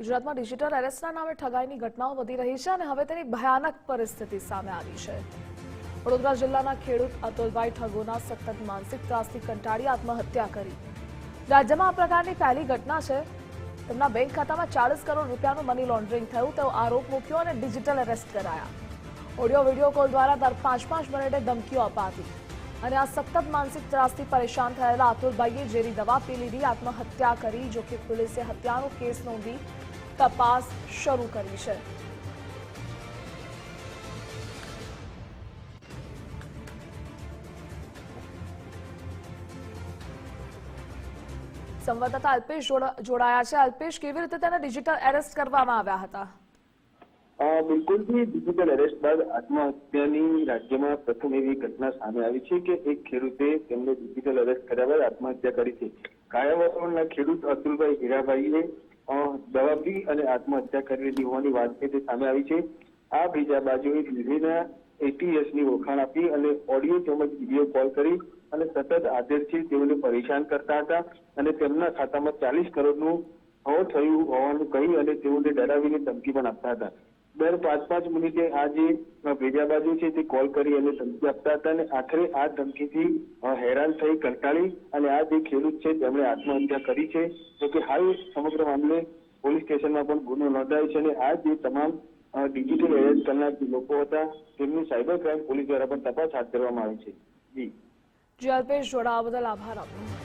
ગુજરાતમાં ડિજિટલ એરેસ્ટના નામે ઠગાઈની ઘટનાઓ વધી રહી છે અને હવે તેની ભયાનક પરિસ્થિતિ સામે આવી છે. વડોદરા જિલ્લાના ખેડૂત અતુલભાઈ ઠગોના સતત માનસિક ત્રાસથી કંટાળી આત્મહત્યા કરી. રાજ્યમાં આ પ્રકારની પહેલી ઘટના છે. તેમના બેંક ખાતામાં ચાલીસ કરોડ રૂપિયાનું મની લોન્ડરિંગ થયું, તેવો આરોપ મૂક્યો અને ડિજિટલ એરેસ્ટ કરાયા. ઓડિયો વીડિયો કોલ દ્વારા દર પાંચ પાંચ મિનિટે ધમકીઓ અપાતી. અને આ સતત માનસિક ત્રાસથી પરેશાન થયેલા અતુલભાઈએ ઝેરી દવા પી લીધી આત્મહત્યા કરી, જોકે પોલીસે હત્યાનો કેસ નોંધી તપાસ શરૂ કરી છે. સંવાદદાતા અલ્પેશ જોડાયા છે. અલ્પેશ, કેવી રીતે તેને ડિજિટલ એરેસ્ટ કરવામાં આવ્યા હતા? બિલકુલથી ડિજિટલ એરેસ્ટ બાદ આત્મહત્યાની રાજ્યમાં પ્રથમ એવી ઘટના સામે આવી છે કે એક ખેડૂતે તેમને ડિજિટલ એરેસ્ટ કર્યા બાદ આત્મહત્યા કરી છે. કાયાવાસણના ખેડૂત અતુલભાઈ હીરાભાઈએ દવા અને આત્મહત્યા કરી લીધી હોવાની વાત તે સામે આવી છે. આ બીજા બાજુએ દિલ્હીના એટીએસની ઓળખાણ આપી અને ઓડિયો તેમજ વીડિયો કોલ કરી અને સતત આદેશથી તેઓને પરેશાન કરતા હતા અને તેમના ખાતામાં ચાલીસ કરોડનું હવ થયું હોવાનું કહી અને તેઓને ડરાવીને ધમકી પણ આપતા હતા. દર પાંચ પાંચ મિનિટે આ જે ભેજા બાજુ છે તે કોલ કરી અને ધમકી આપતા હતા અને આખરે આ ધમકીથી હેરાન થઈ કંટાળી અને આ જે ખેડૂત છે તેમણે આત્મહત્યા કરી છે. જોકે હાલ સમગ્ર મામલે પોલીસ સ્ટેશનમાં પણ ગુનો નોંધાયો છે અને આ જે તમામ ડિજિટલ એરેસ્ટ કરનાર જે લોકો હતા તેમની સાયબર ક્રાઇમ પોલીસ દ્વારા પણ તપાસ હાથ ધરવામાં આવી છે. જી. જી, અલ્પેશ જોડાવા બદલ આભાર આપનો.